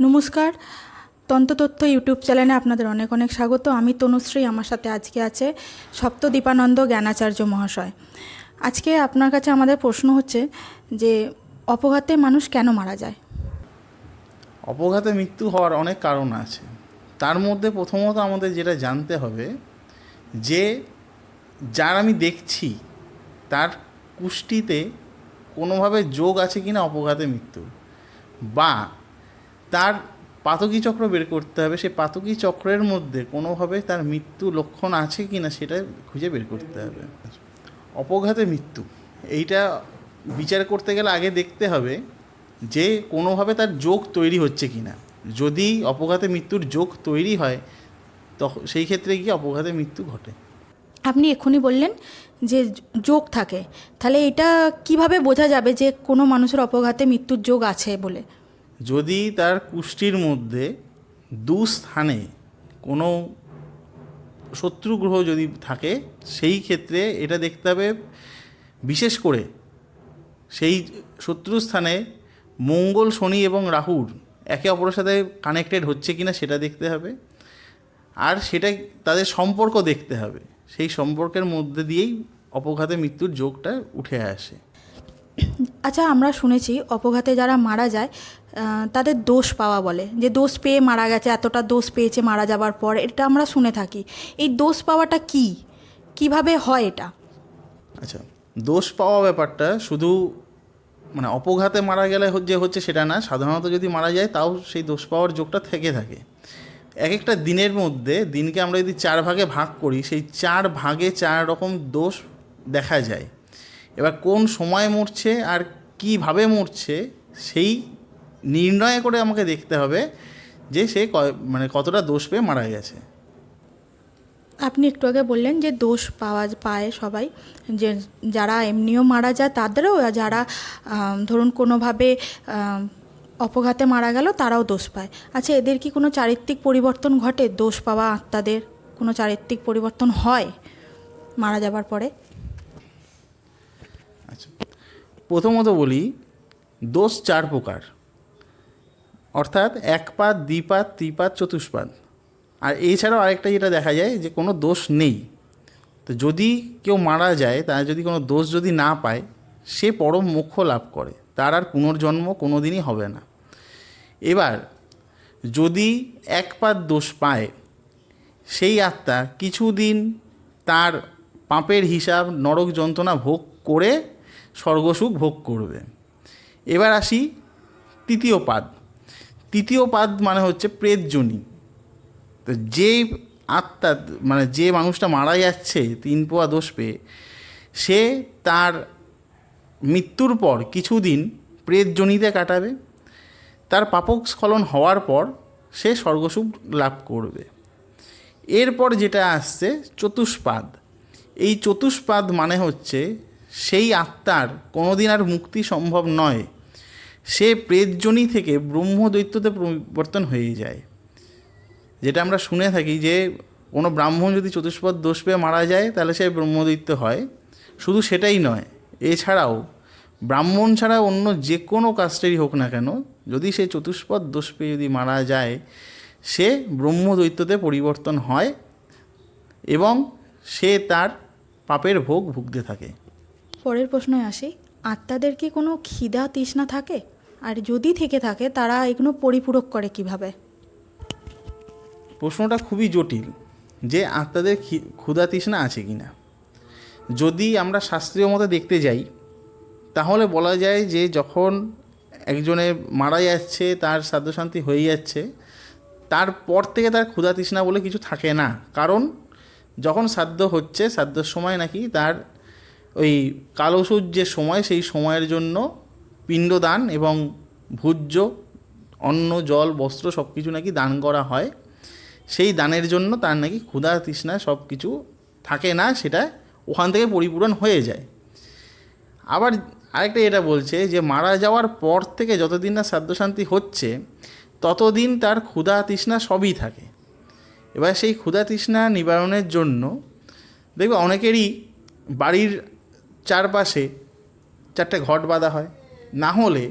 নমস্কার। তন্ত্রতত্ত্ব ইউটিউব চ্যানেলে আপনাদের অনেক অনেক স্বাগত। আমি তনুশ্রী, আমার সাথে আজকে আছে সপ্তদীপানন্দ জ্ঞানাচার্য মহাশয়। আজকে আপনার কাছে আমাদের প্রশ্ন হচ্ছে যে, অপঘাতে মানুষ কেন মারা যায়? অপঘাতে মৃত্যু হওয়ার অনেক কারণ আছে। তার মধ্যে প্রথমত আমাদের যেটা জানতে হবে যে, যার আমি দেখছি, তার কুষ্টিতে কোনোভাবে যোগ আছে কিনা অপঘাতে মৃত্যু। বা তার পাতকী চক্র বের করতে হবে, সেই পাতকী চক্রের মধ্যে কোনোভাবে তার মৃত্যু লক্ষণ আছে কি না সেটা খুঁজে বের করতে হবে। অপঘাতে মৃত্যু, এইটা বিচার করতে গেলে আগে দেখতে হবে যে কোনোভাবে তার যোগ তৈরি হচ্ছে কি না যদি অপঘাতে মৃত্যুর যোগ তৈরি হয় তখন সেই ক্ষেত্রে গিয়ে অপঘাতে মৃত্যু ঘটে। আপনি এক্ষুনি বললেন যে যোগ থাকে, তাহলে এটা কীভাবে বোঝা যাবে যে কোনো মানুষের অপঘাতে মৃত্যুর যোগ আছে বলে? যদি তার কুষ্টির মধ্যে দু স্থানে কোনো শত্রু গ্রহ যদি থাকে, সেই ক্ষেত্রে এটা দেখতে হবে বিশেষ করে সেই শত্রু স্থানে মঙ্গল, শনি এবং রাহুর একে অপরের সাথে কানেক্টেড হচ্ছে কিনা সেটা দেখতে হবে। আর সেটা তাদের সম্পর্ক দেখতে হবে। সেই সম্পর্কের মধ্যে দিয়েই অপঘাতে মৃত্যুর যোগটা উঠে আসে। আচ্ছা আমরা শুনেছি অপঘাতে যারা মারা যায় তাদের দোষ পাওয়া বলে। যে দোষ পেয়ে মারা গেছে, এতটা দোষ পেয়েছে মারা যাবার পর, এটা আমরা শুনে থাকি। এই দোষ পাওয়াটা কি? কীভাবে হয় এটা? আচ্ছা দোষ পাওয়া ব্যাপারটা শুধু মানে অপঘাতে মারা গেলে যে হচ্ছে সেটা না, সাধারণত যদি মারা যায়, তাও সেই দোষ পাওয়ার যোগটা থেকে থাকে। এক একটা দিনের মধ্যে দিনকে আমরা যদি চার ভাগে ভাগ করি, সেই চার ভাগে চার রকম দোষ দেখা যায়। এবার কোন সময় মরছে আর কীভাবে মরছে সেই নির্ণয় করে আমাকে দেখতে হবে যে সে মানে কতটা দোষ পেয়ে মারা গেছে। আপনি একটু আগে বললেন যে দোষ পাওয়া পায় সবাই। যে যারা এমনিও মারা যায় তাদেরও যারা ধরুন কোনোভাবে অপঘাতে মারা গেল তারাও দোষ পায়। আচ্ছা এদের কি কোনো চারিত্রিক পরিবর্তন ঘটে? দোষ পাওয়া আত্মাদের কোনো চারিত্রিক পরিবর্তন হয় মারা যাবার পরে? আচ্ছা। প্রথমত বলি, দোষ চার প্রকার। অর্থাৎ একপাত দ্বিপাত ত্রিপাত, চতুষ্পাত। আর এছাড়াও আরেকটা যেটা দেখা যায় যে কোনো দোষ নেই। তো যদি কেউ মারা যায়, তার যদি কোনো দোষ যদি না পায়, সে পরম মোক্ষ লাভ করে। তার আর পুনর্জন্ম কোনো দিনই হবে না। এবার, যদি একপাত দোষ পায়, সেই আত্মা কিছুদিন তার পাপের হিসাব নরক যন্ত্রণা ভোগ করে স্বর্গসুখ ভোগ করবে। এবার আসি তৃতীয় পাদ। তৃতীয় পাদ মানে হচ্ছে প্রেতজনী। তো যে আত্মা মানে যে মানুষটা মারা যাচ্ছে, তিন পোয়া দোষ পেয়ে, সে তার মৃত্যুর পর কিছুদিন প্রেতজনিতে কাটাবে। তার পাপক স্খলন হওয়ার পর সে স্বর্গসুখ লাভ করবে। এরপর যেটা আসছে চতুষ্পাদ। এই চতুষ্পাদ মানে হচ্ছে সেই আত্মার কোনোদিন আর মুক্তি সম্ভব নয়। সে প্রেতজনী থেকে ব্রহ্মদৈত্যতে পরিবর্তন হয়ে যায়। যেটা আমরা শুনে থাকি যে, কোনো ব্রাহ্মণ যদি চতুষ্পদ দোষ পেয়ে মারা যায়, তাহলে সে ব্রহ্মদৈত্য হয়। শুধু সেটাই নয়, এছাড়াও ব্রাহ্মণ ছাড়া অন্য যে কোনো কাস্টেরই হোক না কেন, যদি সে চতুষ্পদ দোষ পেয়ে যদি মারা যায়, সে ব্রহ্মদৈত্যতে পরিবর্তন হয় এবং সে তার পাপের ভোগ ভুগতে থাকে। পরের প্রশ্নে আসি, আত্মাদের কি কোনো খিদা তৃষ্ণা থাকে? আর যদি থেকে থাকে, তারা এগুলো পরিপূরক করে কীভাবে? প্রশ্নটা খুবই জটিল, যে আত্মাদের ক্ষুধা তৃষ্ণা আছে কি না যদি আমরা শাস্ত্রীয় মতে দেখতে যাই, তাহলে বলা যায় যে যখন একজনের মারা যাচ্ছে, তার শান্তি হয়ে যাচ্ছে, তারপর থেকে তার ক্ষুধা তৃষ্ণা বলে কিছু থাকে না। কারণ যখন সাধ্য হচ্ছে সাধ্যর সময় নাকি তার ওই কালসুর যে সময়, সেই সময়ের জন্য পিণ্ডদান এবং ভোজ্য অন্ন, জল, বস্ত্র সব কিছু নাকি দান করা হয়। সেই দানের জন্য তার নাকি ক্ষুধা, তৃষ্ণা সব কিছু থাকে না, সেটা ওখান থেকে পরিপূরণ হয়ে যায়। আবার আরেকটা এটা বলছে যে, মারা যাওয়ার পর থেকে যতদিন না শান্তি হচ্ছে, ততদিন তার ক্ষুধা, তৃষ্ণা সবই থাকে। এবার সেই ক্ষুধা, তৃষ্ণা নিবারণের জন্য, দেখবে অনেকেরই বাড়ির চারপাশে চারটে ঘট বাঁধা হয়। না হলে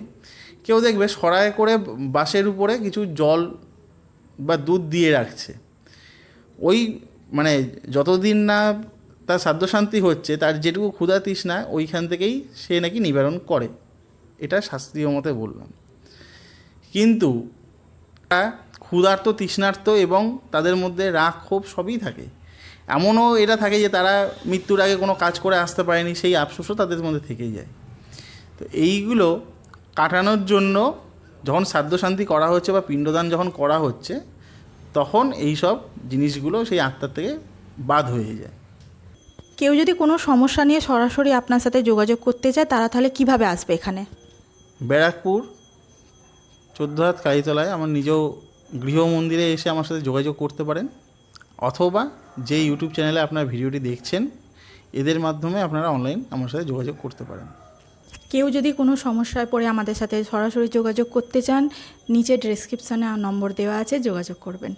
কেউ দেখবে সরায় করে বাসের উপরে কিছু জল বা দুধ দিয়ে রাখছে। ওই মানে যতদিন না তার সাধ্যশান্তি হচ্ছে, তার যেটুকু ক্ষুধা তৃষ্ণা ওইখান থেকেই সে নাকি নিবারণ করে। এটা শাস্ত্রীয় মতে বললাম। কিন্তু ক্ষুধার্ত, তৃষ্ণার্ত এবং তাদের মধ্যে রাগ, ক্ষোভ সবই থাকে। এমনও এটা থাকে যে তারা মৃত্যুর আগে কোনো কাজ করে আসতে পারেনি সেই আফসোসও তাদের মধ্যে থেকেই যায়। তো এইগুলো কাটানোর জন্য যখন সাধ্যশান্তি করা হচ্ছে বা পিণ্ডদান যখন করা হচ্ছে তখন এই সব জিনিসগুলো সেই আত্মার থেকে বাদ হয়ে যায়। কেউ যদি কোনো সমস্যা নিয়ে সরাসরি আপনার সাথে যোগাযোগ করতে চায় তারা তাহলে কীভাবে আসবে এখানে? ব্যারাকপুর চোদ্দ হাত কালীতলায় আমার নিজ গৃহ মন্দিরে এসে আমার সাথে যোগাযোগ করতে পারেন। অথবা যে ইউটিউব চ্যানেলে আপনারা ভিডিওটি দেখছেন, এদের মাধ্যমে আপনারা অনলাইন আমার সাথে যোগাযোগ করতে পারেন। কেউ যদি কোনো সমস্যায় পড়ে আমাদের সাথে সরাসরি যোগাযোগ করতে চান, নিচে ডেসক্রিপশানে নম্বর দেওয়া আছে, যোগাযোগ করবেন।